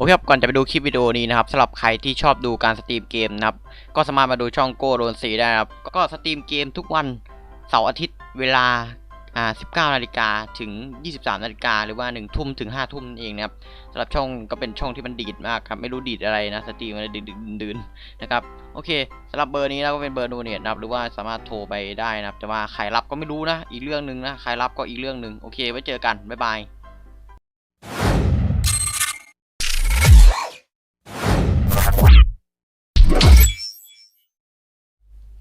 โอเคครับ ก่อนจะไปดูคลิปวิดีโอนี้นะครับสำหรับใครที่ชอบดูการสตรีมเกมนะครับ ก็สามารถมาดูช่องโกโดนสีได้นะครับ ก็สตรีมเกมทุกวันเสาร์อาทิตย์เวลาอ่า19นาฬิกาถึง 23นาฬิกาหรือว่า 1 ทุ่มถึง 5 ทุ่มนั่นเองนะครับสำหรับช่องก็เป็นช่องที่มันดีดมากครับ ไม่รู้ดีดอะไรนะสตรีมอะไรดึกดึกๆดื่นๆนะครับ โอเคสำหรับเบอร์นี้นะก็เป็นเบอร์โนเนตนะครับ หรือว่าสามารถโทรไปได้นะครับ แต่ว่าใครรับก็ไม่รู้นะ อีกเรื่องหนึ่งนะ ใครรับก็อีกเรื่องหนึ่งโอเค ไว้เจอกัน บ๊ายบาย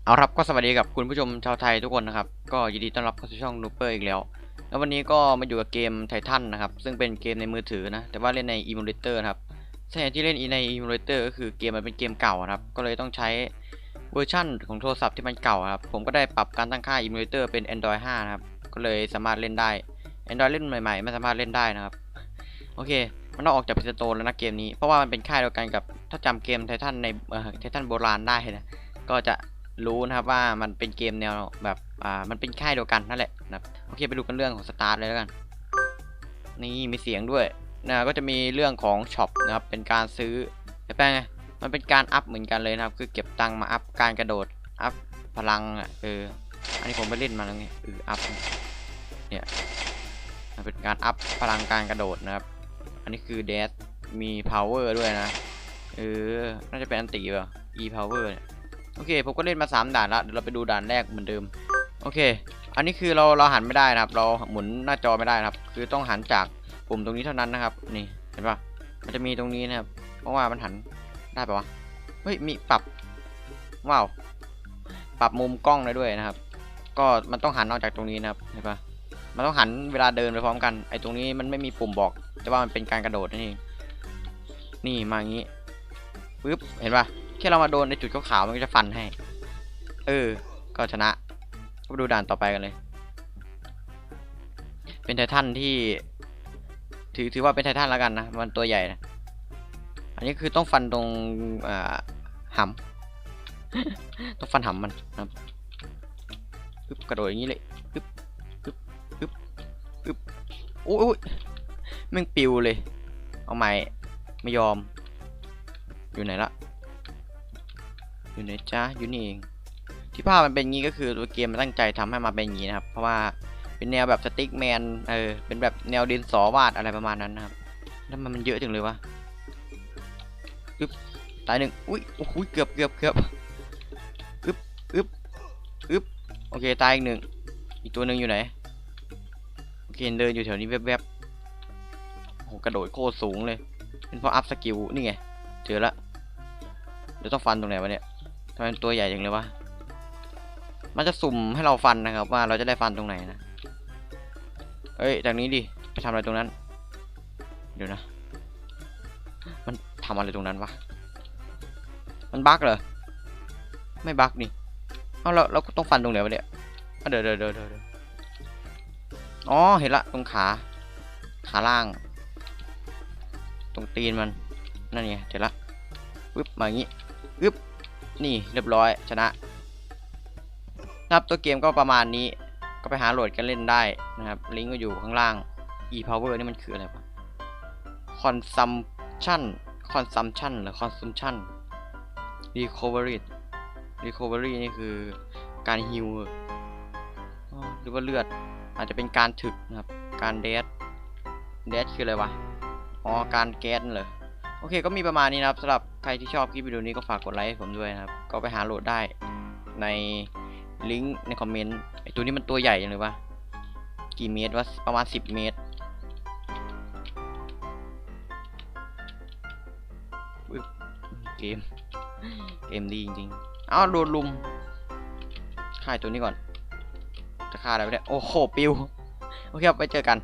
เอาครับก็สวัสดีกับคุณผู้ชมชาวไทยทุกคนนะครับ ก็ยินดีต้อนรับเข้าสู่ช่องนูเปอร์อีกแล้ว แล้ววันนี้ก็มาอยู่กับเกมไททันนะครับ ซึ่งเป็นเกมในมือถือนะ แต่ว่าเล่นในอีมูเลเตอร์ครับสาเหตุที่เล่นในอีมูเลเตอร์ก็คือเกมมันเป็นเกมเก่าครับ ก็เลยต้องใช้เวอร์ชั่นของโทรศัพท์ที่มันเก่าครับ ผมก็ได้ปรับการตั้งค่าอีมูเลเตอร์เป็น Android 5 นะครับ ก็เลยสามารถเล่นได้ Android เล่นใหม่ๆไม่สามารถเล่นได้นะครับ โอเค มันต้องออกจากพิสโตนแล้วนะเกมนี้ เพราะว่ามันเป็นค่ายเดียวกันกับถ้าจำเกมไททันในไททันโบราณได้นะ ก็จะ รู้นะครับว่ามันเป็นเกมแนวแบบอ่ามันเป็นค่ายเดียวกันนั่นแหละนะครับโอเคไปดูกันเรื่องของสตาร์ทเลยแล้วกัน นี่มีเสียงด้วยนะก็จะมีเรื่องของช็อปนะครับเป็นการซื้อแต่แป้งไงมันเป็นการอัพเหมือนกันเลยนะครับ คือเก็บตังค์มาอัพการกระโดดอัพพลังอะเอออันนี้ผมไปเล่นมาแล้วไงเอออัพเนี่ยมันเป็นการอัพพลังการกระโดดนะครับ อันนี้คือเดสมี power ด้วยนะเออน่าจะเป็นอันตีป่ะ e power เนี่ย โอเค ผมก็เล่นมา 3 ด่านแล้วเดี๋ยวเราไปดูด่านแรกเหมือนเดิม โอเค อันนี้คือเราเราหันไม่ได้นะครับ เราหมุนหน้าจอไม่ได้นะครับ คือต้องหันจากปุ่มตรงนี้เท่านั้นนะครับ นี่ เห็นปะมันจะมีตรงนี้นะครับ เพราะว่ามันหันได้ปะวะ เฮ้ย มีปรับ ว้าว ปรับมุมกล้องได้ด้วยนะครับ ก็มันต้องหันออกจากตรงนี้นะครับ เห็นปะมันต้องหันเวลาเดินไปพร้อมกัน ไอ้ตรงนี้มันไม่มีปุ่มบอก แต่ว่ามันเป็นการกระโดดนั่นเอง นี่มาอย่างนี้ปึ๊บ เห็นปะ แค่เรามาโดนในจุดขาวๆมันก็จะฟันให้ เออ ก็ชนะก็ไปดูด่านต่อไปกันเลย เป็นไททันที่ ถือถือว่าเป็นไททันแล้วกันนะ มันตัวใหญ่นะ อันนี้คือต้องฟันตรงอ่าหำต้องฟันหำมันนะครับึบกระโดดอย่างนี้เลยปึ๊บปึ๊บปึ๊บปึ๊บโอ้ยโอ้ยแม่งปิวเลย เอาใหม่ไม่ยอม อยู่ไหนละ อยู่ไหนจ้าอยู่นี่เอง ที่ภาพมันเป็นงี้ก็คือตัวเกมมันตั้งใจทำให้มาเป็นอย่างนี้นะครับ เพราะว่าเป็นแนวแบบสติ๊กแมน เออ เป็นแบบแนวดินสอวาดอะไรประมาณนั้นนะครับ แล้วมันมันเยอะจังเลยวะอึ๊บ ตายหนึ่งอุ้ยโอ้โหเกือบเกือบเกือบอึ๊บอึ๊บอึ๊บ โอเค ตายอีกหนึ่ง อีกตัวหนึ่งอยู่ไหน โอเค เดินอยู่แถวนี้แวบๆโอ้โหกระโดดโคตรสูงเลย เป็นเพราะอัพสกิล นี่ไง เจอละเดี๋ยวต้องฟันตรงไหนวะเนี่ยำไมมันตัวใหญ่จังเลยวะ มันจะสุ่มให้เราฟันนะครับ ว่าเราจะได้ฟันตรงไหนนะ เอ้ยจากนี้ดิไปทำอะไรตรงนั้น เดี๋ยวนะ มันทำอะไรตรงนั้นวะ มันบั๊กเหรอ ไม่บั๊กนี่ เอาเราเราต้องฟันตรงไหนวะเนี่ยเอาเดี๋ยวเดี๋ยวเดี๋ยวเดี๋ยวอ๋อเห็นละตรงขา ขาล่าง ตรงตีนมัน นั่นไงเจอละปึ๊บมาอย่างนี้ปึ๊บ นี่เรียบร้อยชนะนะครับตัวเกมก็ประมาณนี้ก็ไปหาโหลดกันเล่นได้นะครับลิงก์ก็อยู่ข้างล่าง e power นี่มันคืออะไรวะ consumption consumption หรือ consumption recovery recovery นี่คือการฮิวหรือว่าเลือดอาจจะเป็นการถึกนะครับ การเดสเดสคืออะไรวะ อ๋อ การแก๊สนั่นเหรอ โอเคก็มีประมาณนี้นะครับสำหรับใครที่ชอบคลิปวิดีโอนี้ก็ฝากกดไลค์ให้ผมด้วยนะครับ ก็ไปหาโหลดได้ในลิงก์ในคอมเมนต์ไอตัวนี้มันตัวใหญ่ยังเลยวะกี่เมตรวะประมาณ 10 เมตรเกมเกมดีจริงๆเอ้าวโดนลุมฆ่าตัวนี้ก่อนจะฆ่าอะไรไปเนี่ยโอ้โหปิว โอเคไปเจอกัน